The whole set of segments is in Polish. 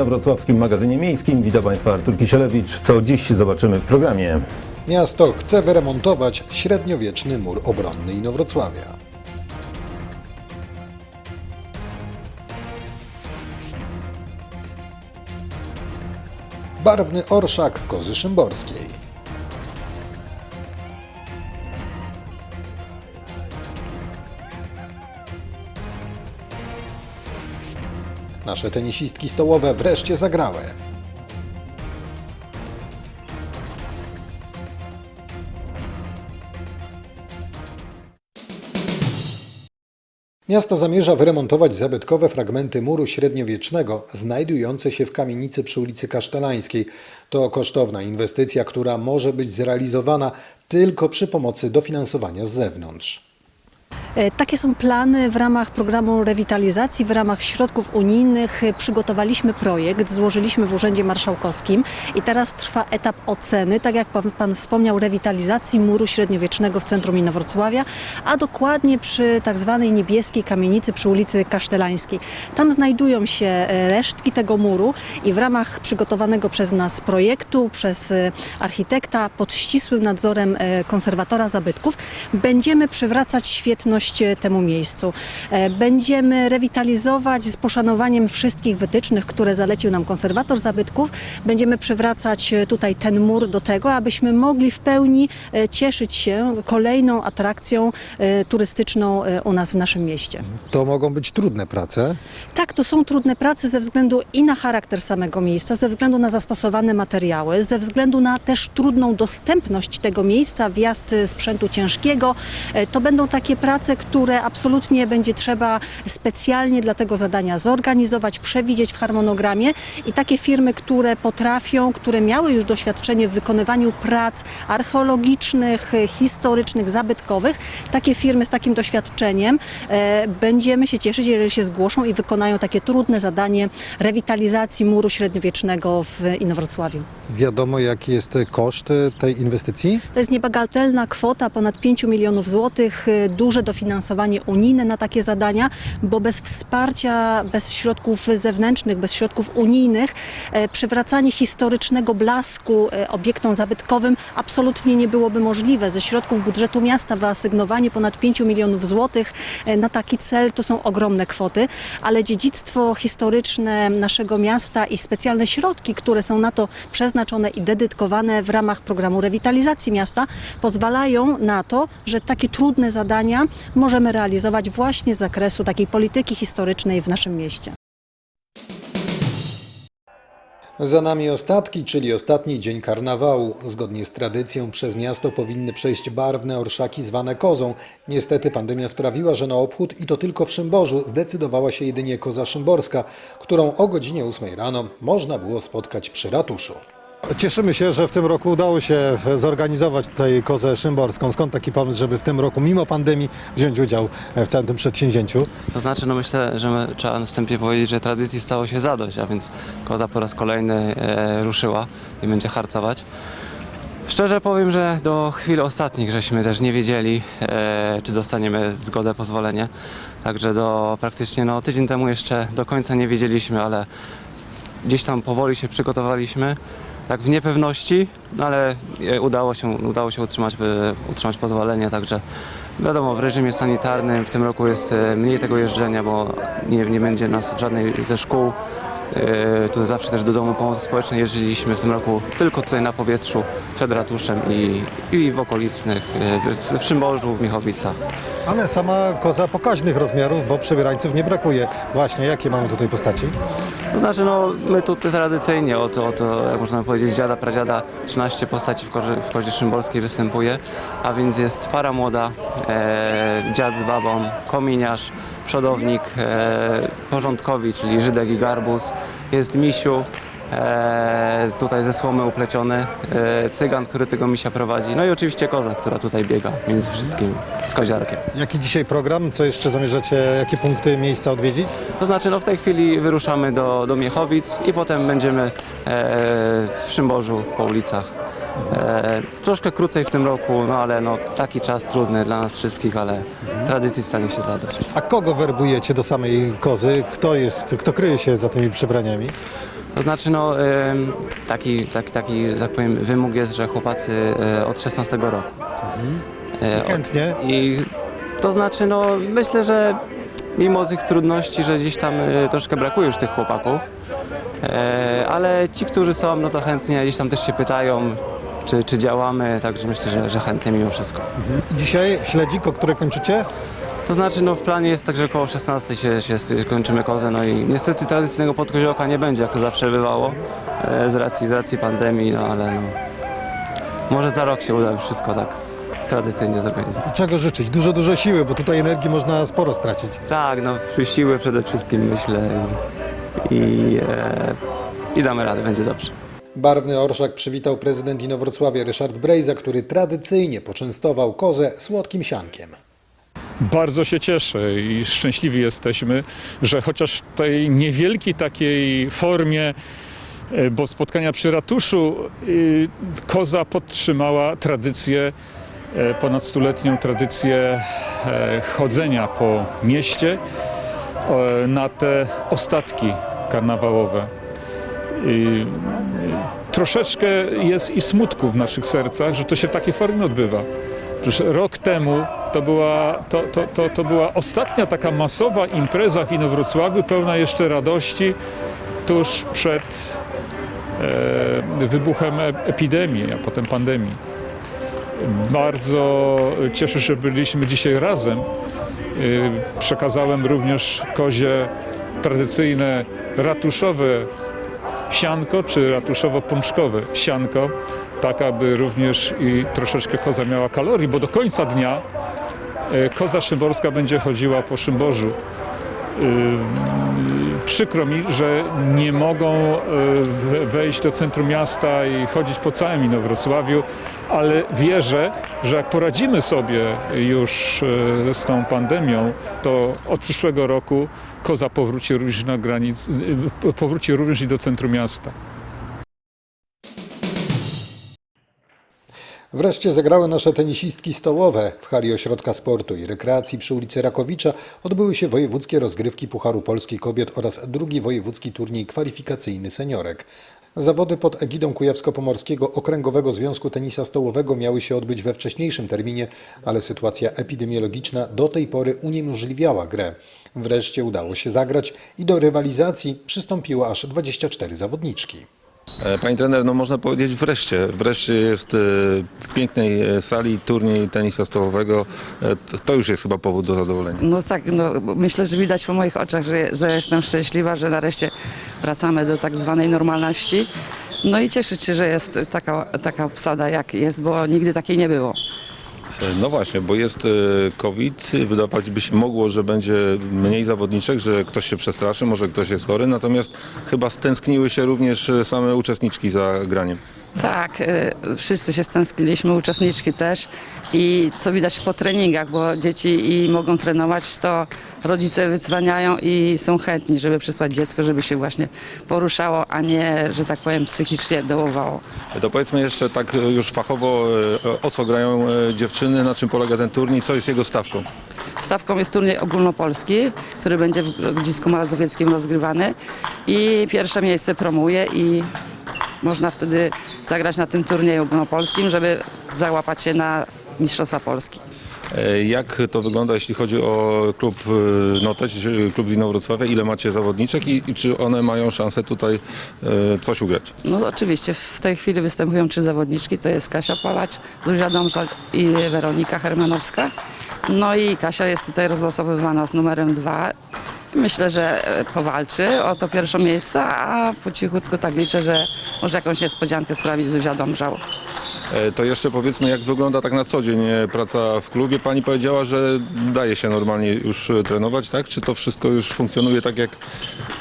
inowrocławskim magazynie miejskim. Witam Państwa Artur Kisielewicz. Co dziś zobaczymy w programie? Miasto chce wyremontować średniowieczny mur obronny Inowrocławia. Barwny orszak Kozy Szymborskiej. Nasze tenisistki stołowe wreszcie zagrały. Miasto zamierza wyremontować zabytkowe fragmenty muru średniowiecznego znajdujące się w kamienicy przy ulicy Kasztelańskiej. To kosztowna inwestycja, która może być zrealizowana tylko przy pomocy dofinansowania z zewnątrz. E, Takie są plany w ramach programu rewitalizacji, w ramach środków unijnych. E, Przygotowaliśmy projekt, złożyliśmy w Urzędzie Marszałkowskim i teraz trwa etap oceny, tak jak pan, pan wspomniał, rewitalizacji muru średniowiecznego w centrum Inowrocławia, a dokładnie przy tak zwanej niebieskiej kamienicy przy ulicy Kasztelańskiej. Tam znajdują się e, resztki tego muru i w ramach przygotowanego przez nas projektu, przez architekta pod ścisłym nadzorem konserwatora zabytków będziemy przywracać świetność e, temu miejscu. E, Będziemy rewitalizować z poszanowaniem wszystkich wytycznych, które zalecił nam konserwator zabytków. Będziemy przywracać e, tutaj ten mur do tego, abyśmy mogli w pełni cieszyć się kolejną atrakcją turystyczną u nas w naszym mieście. To mogą być trudne prace. Tak, to są trudne prace ze względu i na charakter samego miejsca, ze względu na zastosowane materiały, ze względu na też trudną dostępność tego miejsca, wjazd sprzętu ciężkiego. To będą takie prace, które absolutnie będzie trzeba specjalnie dla tego zadania zorganizować, przewidzieć w harmonogramie i takie firmy, które potrafią, które miały już doświadczenie w wykonywaniu prac archeologicznych, historycznych, zabytkowych, takie firmy z takim doświadczeniem e, będziemy się cieszyć, jeżeli się zgłoszą i wykonają takie trudne zadanie rewitalizacji muru średniowiecznego w Inowrocławiu. Wiadomo, jaki jest koszt tej inwestycji? To jest niebagatelna kwota, ponad 5 milionów złotych, y, duże dofinansowanie unijne na takie zadania, bo bez wsparcia, bez środków zewnętrznych, bez środków unijnych, e, przywracanie historycznego blasku e, obiektom zabytkowym absolutnie nie byłoby możliwe. Ze środków budżetu miasta wyasygnowanie ponad 5 milionów złotych e, na taki cel to są ogromne kwoty, ale dziedzictwo historyczne naszego miasta i specjalne środki, które są na to przeznaczone i dedykowane w ramach programu rewitalizacji miasta, pozwalają na to, że takie trudne zadania możemy realizować właśnie z zakresu takiej polityki historycznej w naszym mieście. Za nami ostatki, czyli ostatni dzień karnawału. Zgodnie z tradycją przez miasto powinny przejść barwne orszaki zwane kozą. Niestety pandemia sprawiła, że na obchód i to tylko w Szymborzu zdecydowała się jedynie koza szymborska, którą o godzinie 8 rano można było spotkać przy ratuszu. Cieszymy się, że w tym roku udało się zorganizować tutaj kozę szymborską. Skąd taki pomysł, żeby w tym roku, mimo pandemii, wziąć udział w całym tym przedsięwzięciu? To znaczy, no myślę, że trzeba następnie powiedzieć, że tradycji stało się zadość, a więc koza po raz kolejny e, ruszyła i będzie harcować. Szczerze powiem, że do chwil ostatnich żeśmy też nie wiedzieli, e, czy dostaniemy zgodę, pozwolenie. Także do praktycznie no, tydzień temu jeszcze do końca nie wiedzieliśmy, ale gdzieś tam powoli się przygotowaliśmy. Tak w niepewności, no ale e, udało się, udało się utrzymać, e, utrzymać pozwolenie, także wiadomo, w reżimie sanitarnym w tym roku jest e, mniej tego jeżdżenia, bo nie, nie będzie nas w żadnej ze szkół. Tu zawsze też do Domu Pomocy Społecznej jeździliśmy w tym roku tylko tutaj na powietrzu, przed ratuszem i, i w okolicznych, w, Szymborzu, w Miechowicach. Ale sama koza pokaźnych rozmiarów, bo przebierańców nie brakuje. Właśnie, jakie mamy tutaj postaci? To znaczy, no, my tu tradycyjnie od, od, jak można powiedzieć, dziada, pradziada 13 postaci w, korze, w kozie szymborskiej występuje, a więc jest para młoda, e, dziad z babą, kominiarz, przodownik, e, porządkowi, czyli Żydek i Garbus, jest misiu, e, tutaj ze słomy upleciony, e, cygan, który tego misia prowadzi, no i oczywiście koza, która tutaj biega między wszystkim z koziarkiem. Jaki dzisiaj program? Co jeszcze zamierzacie, jakie punkty, miejsca odwiedzić? To znaczy, no w tej chwili wyruszamy do, do Miechowic i potem będziemy e, w Szymborzu po ulicach. E, troszkę krócej w tym roku, no ale no, taki czas trudny dla nas wszystkich, ale tradycji stanie się zadość. A kogo werbujecie do samej kozy? Kto jest, kto kryje się za tymi przebraniami? To znaczy, no, taki, taki, taki, tak powiem, wymóg jest, że chłopacy e, od 16 roku. E, Chętnie. I to znaczy, no, myślę, że mimo tych trudności, że gdzieś tam e, troszkę brakuje już tych chłopaków, ale ci, którzy są, no to chętnie gdzieś tam też się pytają, czy, czy działamy, także myślę, że, że chętnie mimo wszystko. Dzisiaj śledzik, o które kończycie? To znaczy, no w planie jest tak, że około 16 się, się kończymy kozę, no i niestety tradycyjnego podkoziołka nie będzie, jak to zawsze bywało, e, z racji, z racji pandemii, no ale no, może za rok się uda już wszystko tak tradycyjnie zorganizować. Czego życzyć? Dużo, dużo siły, bo tutaj energii można sporo stracić. Tak, no siły przede wszystkim myślę i, i, e, i damy radę, będzie dobrze. Barwny orszak przywitał prezydent Inowrocławia Ryszard Brejza, który tradycyjnie poczęstował kozę słodkim siankiem. Bardzo się cieszę i szczęśliwi jesteśmy, że chociaż w tej niewielkiej takiej formie, e, bo spotkania przy ratuszu, y, Koza podtrzymała tradycję, e, ponad stuletnią tradycję e, chodzenia po mieście e, na te ostatki karnawałowe. I, troszeczkę jest i smutku w naszych sercach, że to się w takiej formie odbywa. Przecież rok temu to była, to, to, to, to była ostatnia taka masowa impreza w Inowrocławiu, pełna jeszcze radości, tuż przed e, wybuchem e- epidemii, a potem pandemii. Bardzo cieszę się, że byliśmy dzisiaj razem. Y, Przekazałem również kozie tradycyjne ratuszowe sianko, czy ratuszowo-pączkowe sianko, tak aby również i troszeczkę koza miała kalorii, bo do końca dnia e, koza szymborska będzie chodziła po Szymborzu. Ym, Przykro mi, że nie mogą e, we- wejść do centrum miasta i chodzić po całym Inowrocławiu, ale wierzę, że jak poradzimy sobie już e, z tą pandemią, to od przyszłego roku koza powróci również na granic, e, powróci również i do centrum miasta. Wreszcie zagrały nasze tenisistki stołowe. W hali Ośrodka Sportu i Rekreacji przy ulicy Rakowicza odbyły się wojewódzkie rozgrywki Pucharu Polski Kobiet oraz drugi wojewódzki turniej kwalifikacyjny seniorek. Zawody pod egidą Kujawsko-Pomorskiego Okręgowego Związku Tenisa Stołowego miały się odbyć we wcześniejszym terminie, ale sytuacja epidemiologiczna do tej pory uniemożliwiała grę. Wreszcie udało się zagrać i do rywalizacji przystąpiło aż 24 zawodniczki. E, Pani trener, no można powiedzieć wreszcie. Wreszcie jest e, w pięknej e, sali turniej tenisa stołowego. To już jest chyba powód do zadowolenia. No tak, no, myślę, że widać po moich oczach, że, że jestem szczęśliwa, że nareszcie wracamy do tak zwanej normalności. No i cieszyć się, że jest taka, taka obsada jak jest, bo nigdy takiej nie było. E, No właśnie, bo jest e, COVID, wydawać by się mogło, że będzie mniej zawodniczek, że ktoś się przestraszy, może ktoś jest chory, natomiast chyba stęskniły się również e, same uczestniczki za graniem. Tak, y, wszyscy się stęskniliśmy, uczestniczki też i co widać po treningach, bo dzieci i mogą trenować, to rodzice wycwaniają i są chętni, żeby przysłać dziecko, żeby się właśnie poruszało, a nie, że tak powiem, psychicznie dołowało. To powiedzmy jeszcze tak e, już fachowo, e, o co grają e, dziewczyny, na czym polega ten turniej, co jest jego stawką. Stawką jest turniej ogólnopolski, który będzie w Grodzisku Mazowieckim rozgrywany i pierwsze miejsce promuje i można wtedy zagrać na tym turnieju ogólnopolskim, żeby załapać się na Mistrzostwa Polski. E, Jak to wygląda, jeśli chodzi o klub e, Noteć, klub Dino Wrocławia? Ile macie zawodniczek i, i czy one mają szansę tutaj e, coś ugrać? No oczywiście w tej chwili występują trzy zawodniczki, to jest Kasia Palacz, Zuzia Domżal i Weronika Hermanowska. No i Kasia jest tutaj rozlosowywana z numerem dwa. Myślę, że e, powalczy o to pierwsze miejsce, a po cichutku tak liczę, że może jakąś niespodziankę sprawić Zuzia Domżał. E, To jeszcze powiedzmy, jak wygląda tak na co dzień e, praca w klubie. Pani powiedziała, że daje się normalnie już trenować, tak? Czy to wszystko już funkcjonuje tak, jak,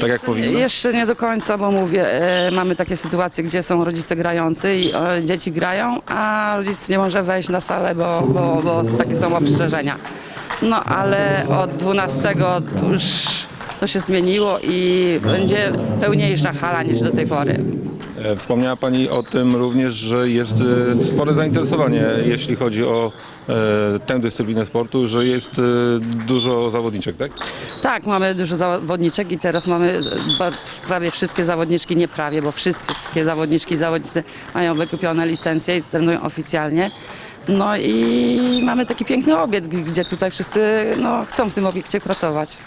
tak jak powinno? Jeszcze nie do końca, bo mówię, mamy takie sytuacje, gdzie są rodzice grający i dzieci grają, a rodzic nie może wejść na salę, bo, bo, bo takie są ostrzeżenia. No ale od 12 już to się zmieniło i będzie pełniejsza hala niż do tej pory. E, Wspomniała Pani o tym również, że jest e, spore zainteresowanie, jeśli chodzi o e, tę dyscyplinę sportu, że jest dużo zawodniczek, tak? Tak, mamy dużo zawodniczek i teraz mamy prawie wszystkie zawodniczki, nie prawie, bo wszystkie zawodniczki i zawodnicy mają wykupione licencje i trenują oficjalnie. No i mamy taki piękny obiekt, gdzie tutaj wszyscy no, chcą w tym obiekcie pracować.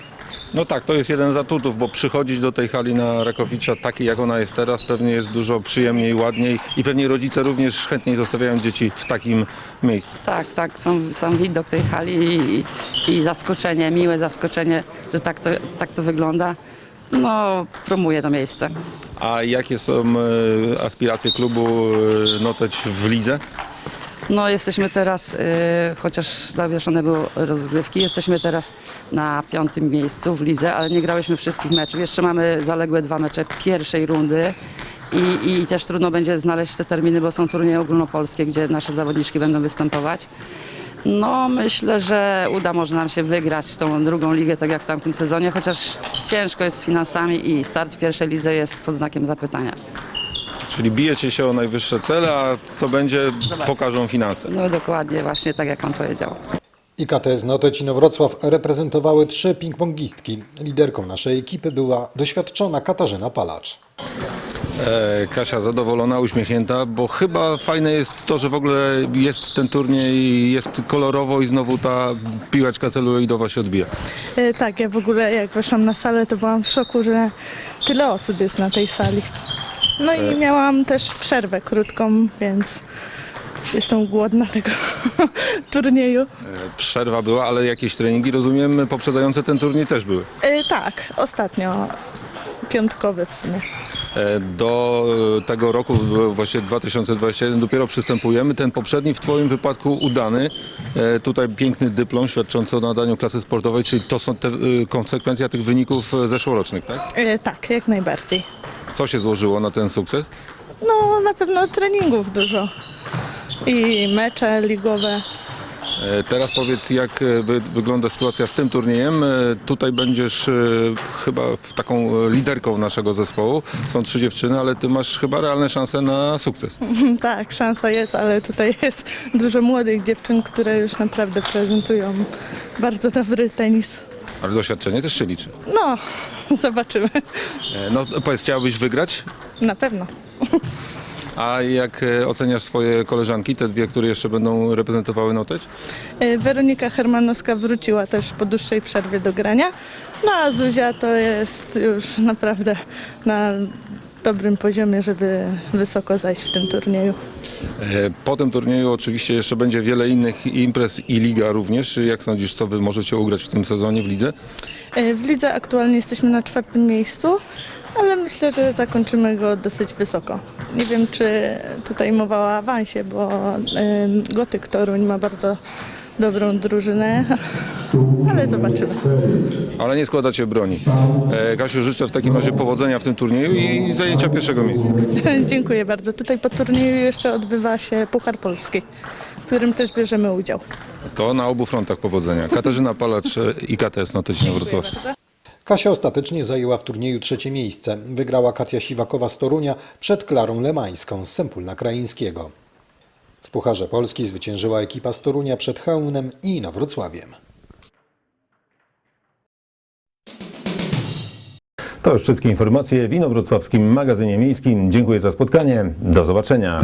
No tak, to jest jeden z atutów, bo przychodzić do tej hali na Rakowicza takiej jak ona jest teraz pewnie jest dużo przyjemniej, ładniej i pewnie rodzice również chętniej zostawiają dzieci w takim miejscu. Tak, tak, sam, sam widok tej hali i, i zaskoczenie, miłe zaskoczenie, że tak to, tak to wygląda, no promuje to miejsce. A jakie są e, aspiracje klubu e, Noteć w lidze? No jesteśmy teraz, y, chociaż zawieszone były rozgrywki, jesteśmy teraz na piątym miejscu w lidze, ale nie grałyśmy wszystkich meczów. Jeszcze mamy zaległe dwa mecze pierwszej rundy i, i też trudno będzie znaleźć te terminy, bo są turnieje ogólnopolskie, gdzie nasze zawodniczki będą występować. No myślę, że uda może nam się wygrać tą drugą ligę, tak jak w tamtym sezonie, chociaż ciężko jest z finansami i start w pierwszej lidze jest pod znakiem zapytania. Czyli bijecie się o najwyższe cele, a co będzie, pokażą finanse. No dokładnie, właśnie tak jak pan powiedział. IKTS Noteć i Nowrocław reprezentowały trzy ping-pongistki. Liderką naszej ekipy była doświadczona Katarzyna Palacz. E, Kasia zadowolona, uśmiechnięta, bo chyba fajne jest to, że w ogóle jest ten turniej, jest kolorowo i znowu ta piłeczka celuloidowa się odbija. E, Tak, ja w ogóle jak weszłam na salę, to byłam w szoku, że tyle osób jest na tej sali. No i miałam też przerwę krótką, więc jestem głodna tego turnieju. E, Przerwa była, ale jakieś treningi, rozumiem, poprzedzające ten turniej też były. E, Tak, ostatnio piątkowe w sumie. E, Do e, tego roku, w- właśnie 2021, dopiero przystępujemy. Ten poprzedni w Twoim wypadku udany. E, Tutaj piękny dyplom świadczący o nadaniu klasy sportowej, czyli to są te e, konsekwencja tych wyników e, zeszłorocznych, tak? Tak, jak najbardziej. Co się złożyło na ten sukces? No na pewno treningów dużo i mecze ligowe. E, Teraz powiedz, jak e, wy- wygląda sytuacja z tym turniejem. E, Tutaj będziesz e, chyba taką e, liderką naszego zespołu. Są trzy dziewczyny, ale ty masz chyba realne szanse na sukces. Tak, szansa jest, ale tutaj jest dużo młodych dziewczyn, które już naprawdę prezentują bardzo dobry tenis. Ale doświadczenie też się liczy. No, zobaczymy. E, No powiedz, chciałabyś wygrać? Na pewno. A jak e, oceniasz swoje koleżanki, te dwie, które jeszcze będą reprezentowały Noteć? E, Weronika Hermanowska wróciła też po dłuższej przerwie do grania. No a Zuzia to jest już naprawdę na dobrym poziomie, żeby wysoko zajść w tym turnieju. E, Po tym turnieju oczywiście jeszcze będzie wiele innych imprez i liga również. Jak sądzisz, co wy możecie ugrać w tym sezonie w lidze? E, W lidze aktualnie jesteśmy na czwartym miejscu, ale myślę, że zakończymy go dosyć wysoko. Nie wiem, czy tutaj mowa o awansie, bo Gotyk Toruń ma bardzo dobrą drużynę, ale zobaczymy. Ale nie składacie broni. E, Kasiu, życzę w takim razie powodzenia w tym turnieju i zajęcia pierwszego miejsca. Dziękuję bardzo. Tutaj po turnieju jeszcze odbywa się Puchar Polski, w którym też bierzemy udział. To na obu frontach powodzenia. Katarzyna Palacz, e, IKTS Noteć Wrocław. Kasia ostatecznie zajęła w turnieju trzecie miejsce. Wygrała Katia Siwakowa z Torunia przed Klarą Lemańską z Sempólna Krajeńskiego. W Pucharze Polski zwyciężyła ekipa z Torunia przed Chełmnem i Inowrocławiem. To już wszystkie informacje w Inowrocławskim Magazynie Miejskim. Dziękuję za spotkanie. Do zobaczenia.